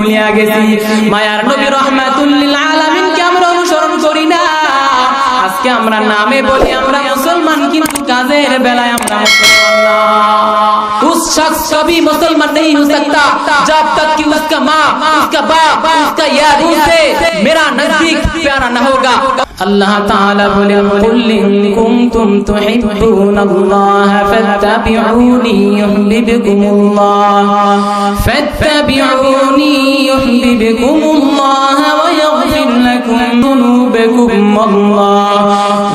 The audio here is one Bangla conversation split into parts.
ভুলিয়া গেছি মায়ার নবী রহমাতুল্লিল আলামিনকে আমরা অনুসরণ করি না আজকে আমরা নামে বলি আমরা মুসলমান কিন্তু কাজের বেলায় আমরা মুসলমান না उस शख्स का भी मुसलमान नहीं हो सकता जब तक कि उसका माँ उसका बाप उसका यार उसे मेरा नजदीक प्यारा न होगा الله تعالى قل كنتم تحبون الله فاتبعوني يحببكم الله. فاتبعوني يحببكم الله ويغفر لكم ذنوبكم الله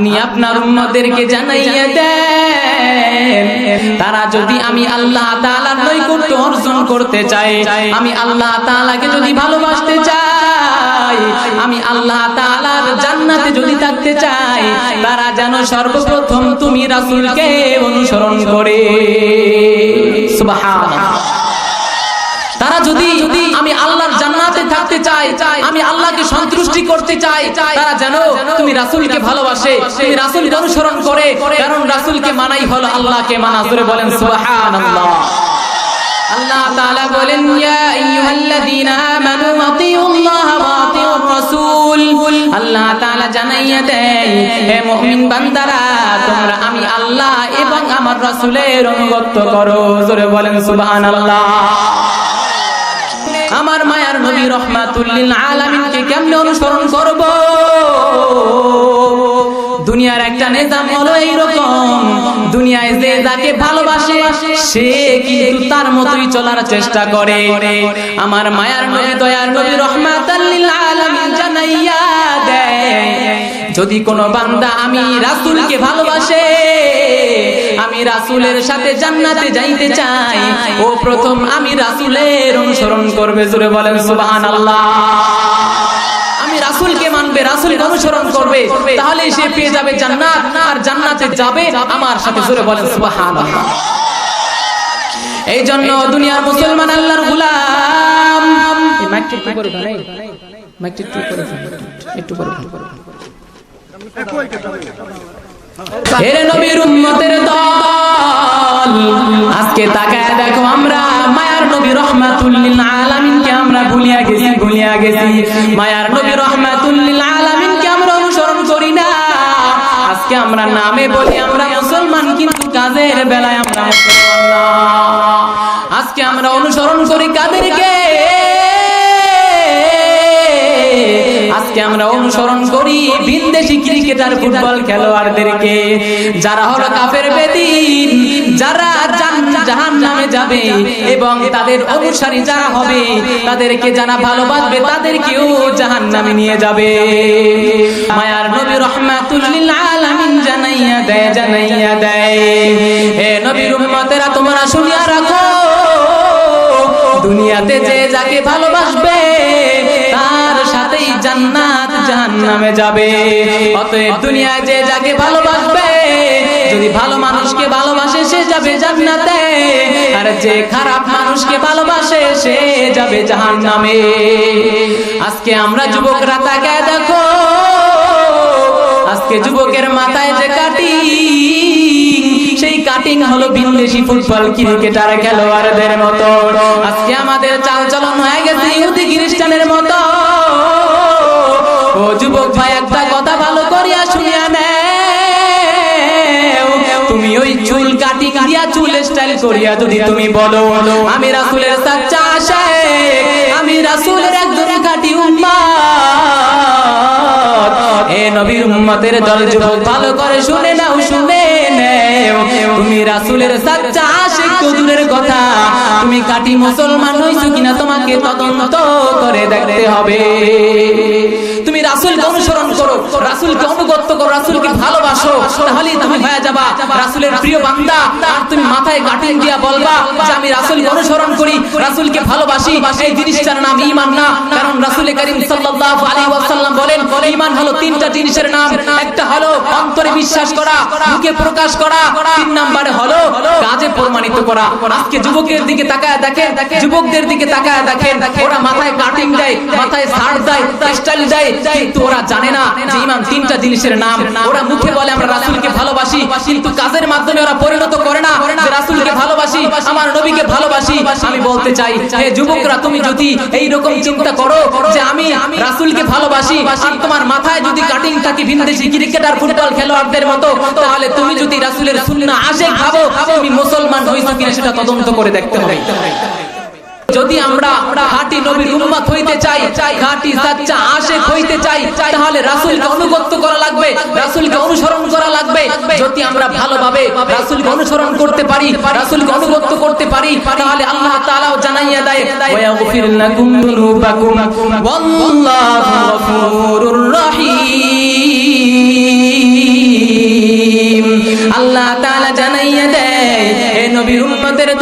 আপনি আপনার উম্মদেরকে জানাইয়া দেন। তারা যদি আমি আল্লাহ তাআলার নৈকট্য অর্জন করতে চায়, আমি আল্লাহ তাআলাকে যদি ভালোবাসতে চাই, আমি আল্লাহ তাআলার জান্নাতে যদি থাকতে চাই, তারা যেন সর্বপ্রথম তুমি রাসূলকে অনুসরণ করে। সুবহানাল্লাহ। তারা যদি আমি থাকতে চাই, আমি আল্লাহকে সন্তুষ্টি করতে চাই। তারা যেন তুমি রাসূলকে ভালোবাসে, তুমি রাসূলকে অনুসরণ করে, কারণ রাসূলকে মানাই হলো আল্লাহকে মানা। জোরে বলেন আল্লাহ তাআলা বলেন, ইয়া আইয়ুহাল্লাযীনা আমানু আতিউল্লাহ ওয়া রাসূল আল্লাহ তাআলা জানাইয়া দেয়, হে মুমিন বান্দারা, তোমরা আমি আল্লাহ এবং আমার রাসূলের অনুগত করো। জোরে বলেন, সুবহানাল্লাহ। আমার মায়ার নবী রহমাতুল্লিল আলামিনকে কেমনে অনুসরণ করব? দুনিয়ার একটা নিজাম হলো এইরকম। দুনিয়ায় যে যাকে ভালোবাসে, সে কিন্তু তার মতোই চলার চেষ্টা করে। আমার মায়ার নবী দয়ার নবী রহমাতুল্লিল আলামিন জানাইয়া দেয়, যদি কোনো বান্দা আমি রাসূলকে ভালোবাসে আমি রাসুলের সাথে জান্নাতে যাইতে চাই। ও প্রথম আমি রাসুলের অনুসরণ করবে জুড়ে বলেন সুবহানাল্লাহ। আমি রাসূলকে মানবে রাসূলের অনুসরণ করবে। তাহলে সে পেয়ে যাবে যাবে আমার সাথে, জোরে বলেন এই জন্য দুনিয়ার মুসলমান আল্লাহর গোলাম। একটু আজকে তাকায় দেখো আমরা, মায়ার নবী আমরা ভুলিয়া গেছি ভুলিয়া গেছি। মায়ার নবী আমরা অনুসরণ করি না। আজকে আমরা নামে বলি আমরা মুসলমান, কিন্তু কাজের বেলায় আমরা আজকে আমরা অনুসরণ করি কাদেরকে? আজকে আমরা অনুসরণ করি বিদেশি ক্রিকেটার, ফুটবল খেলোয়াড়দেরকে। যারা হলো কাফের বেদিন, যারা জাহান নামে যাবে এবং তাদের অনুসারী যারা হবে, তাদেরকে যারা ভালোবাসবে, তাদেরকেও জাহান নামে নিয়ে যাবে। মায়ার নবী রহমাতুল্লিল আলামিন জানাইয়া দেয় জানাইয়া দেয়, হে নবীর উম্মতেরা, তোমরা শুনিয়া রাখো, দুনিয়াতে যে যাকে ভালোবাসবে জান্নাত জাহান্নামে যাবে। অতএব দুনিয়ায় যে যাকে ভালোবাসবে, যদি ভালো মানুষকে ভালোবাসে, সে যাবে জান্নাতে। আর যে খারাপ মানুষকে ভালোবাসে, সে যাবে জাহান্নামে। আজকে আমরা যুবকরা তাকে দেখো, আজকে যুবকের মাথায় যে কাটি সেই কাটিং হলো বিদেশি ফুটবল ক্রিকেটার খেলোয়াড়দের মতো। আজকে আমাদের চাল চলন হয়ে গেছে, ইহুদি খ্রিস্টানের মতো। ও যুবক ভাই একটা কথা ভালো করিয়া শুনিয়া নেও। তুমি ওই চুল কাটিং দিয়া চুল স্টাইল করিয়া যদি তুমি বলো আমি রাসূলের সাচ্চা আশে আমি রাসূলের একজন কাটি উম্মত এ নবীর উম্মতের দল যুবক ভালো করে শুনে নাও শুনে তুমি রাসূলের সাচ্চা আশিক তো দূরের কথা। তুমি কাটি মুসলমান হইছো কিনা তোমাকে তদন্ত করে দেখতে হবে। তুমি রাসূলকে অনুসরণ করো, রাসূলকে অনুগত করো, রাসূলকে ভালোবাসো, তাহলেই তুমি হয়ে যাবা রাসূলের প্রিয় বান্দা। আর তুমি মাথায় কাটিং দিয়া বলবা যে আমি রাসূলকে অনুসরণ করি, রাসূলকে ভালোবাসি। এই জিনিসটার নাম ঈমান না। কারণ রাসূল করিম সাল্লাল্লাহু আলাইহি ওয়াসাল্লাম বলেন, ঈমান হলো তিনটা জিনিসের নাম। একটা হলো অন্তরে বিশ্বাস করা, মুখে প্রকাশ করা। তিন নম্বরে হলো কাজে প্রমাণিত করা। আজকে যুবকের দিকে তাকায় দেখেন, যুবকদের দিকে তাকায় দেখেন। ওরা মাথায় কাটিং দেয়, মাথায় শার্ট দেয়, স্টাইল দেয় কিন্তু ওরা জানে না যে ইমান তিনটা জিনিসের নাম। ওরা মুখে বলে, আমরা রাসূলকে ভালোবাসি। কিন্তু কাজের মাধ্যমে ওরা পরিণত করে না রাসূলকে ভালোবাসি, আমার নবীকে ভালোবাসি। আমি বলতে চাই, হে যুবকরা, তুমি যদি এই রকম চিন্তা করো যে আমি রাসূলকে ভালোবাসি আর তোমার মাথায় যদি কাটিং থাকে ভিনদেশি ক্রিকেটার, ফুটবল খেলোয়াড়দের মতো, তাহলে তুমি যদি রাসূলের সুন্নাহ আশেক ভাবো, তুমি মুসলমান হইছো কিনা সেটা তদন্ত করে দেখতে হবে। যদি আমরা খাঁটি নবীর উম্মত হইতে চাই খাঁটি সাচ্চা আশেক হইতে চাই, তাহলে রাসূলকে অনুগত করা লাগবে, রাসূলকে অনুসরণ করা লাগবে। যদি আমরা ভালোভাবে রাসূলকে অনুসরণ করতে পারি, রাসূলকে অনুগত করতে পারি, তাহলে আল্লাহ তাআলাও জানাইয়া দেয় ওয়া ইয়াগফির লাকুম যুনুবাকুম ওয়াল্লাহু গফুরুর রহিম।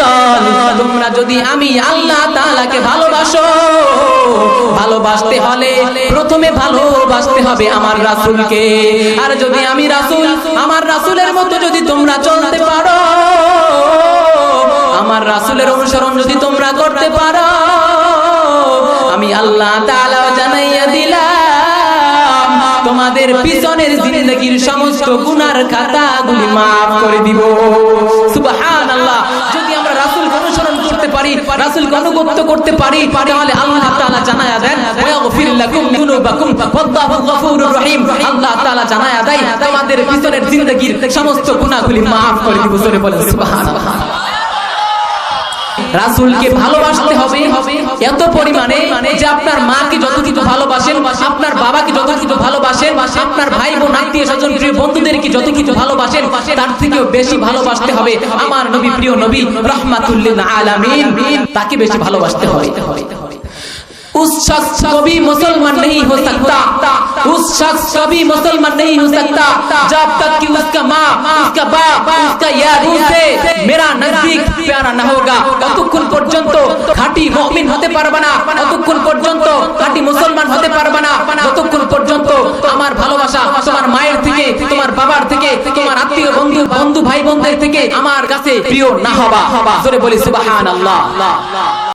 দল তোমরা যদি আমি আল্লাহ তাআলাকে ভালোবাসো, ভালোবাসতে হলে প্রথমে ভালোবাসতে হবে আমার রাসূলকে। আর যদি আমি রাসূল, আমার রাসূলের মতো যদি তোমরা চলতে পারো, আমার রাসূলের অনুসরণ যদি তোমরা করতে পারো, আমি আল্লাহ তাআলা জানাইয়া দিলাম, তোমাদের পিছনের জিন্দগির সমস্ত গুনার খাতাগুলি মাফ করে দিব। সুবহানাল্লাহ যদি আমরা রাসূলকে অনুসরণ করতে পারি রাসূলকে অনুগত করতে পারি, তাহলে আল্লাহ তাআলা জানায়া দেন, ওয়াগফির লাকুম যুনুবাকুম গফুরুর রহিম। আল্লাহ তাআলা জানায়া দেয়, তোমাদের পিছনের জিন্দগির সমস্ত গুনাহগুলি মাফ করে দিব। জোরে বলেন, সুবহানাল্লাহ। রাসূলকে ভালোবাসতে হবে, এত পরিমাণে যে আপনার মাকে যত কিছু ভালোবাসেন, আপনার বাবাকে যত কিছু ভালোবাসেন, আপনার ভাই বোন আত্মীয় স্বজন প্রিয় বন্ধুদেরকে যত কিছু ভালোবাসেন তার থেকেও বেশি ভালোবাসতে হবে আমার নবী প্রিয় নবী রহমাতুল্লিল আলামিন তাকে বেশি ভালোবাসতে হবে उस शख्स को भी मुसलमान नहीं हो सकता उस शख्स को भी मुसलमान नहीं हो सकता जब तक कि उसका माँ उसका बाप उसका यार उसे मेरा नजदीक प्यारा না হোগা ততক্ষণ পর্যন্ত খাঁটি মুমিন হতে পারবে না ততক্ষণ পর্যন্ত খাঁটি মুসলমান হতে পারবে না ততক্ষণ পর্যন্ত আমার প্রিয় না হবা জোরে বলি সুবহানাল্লাহ।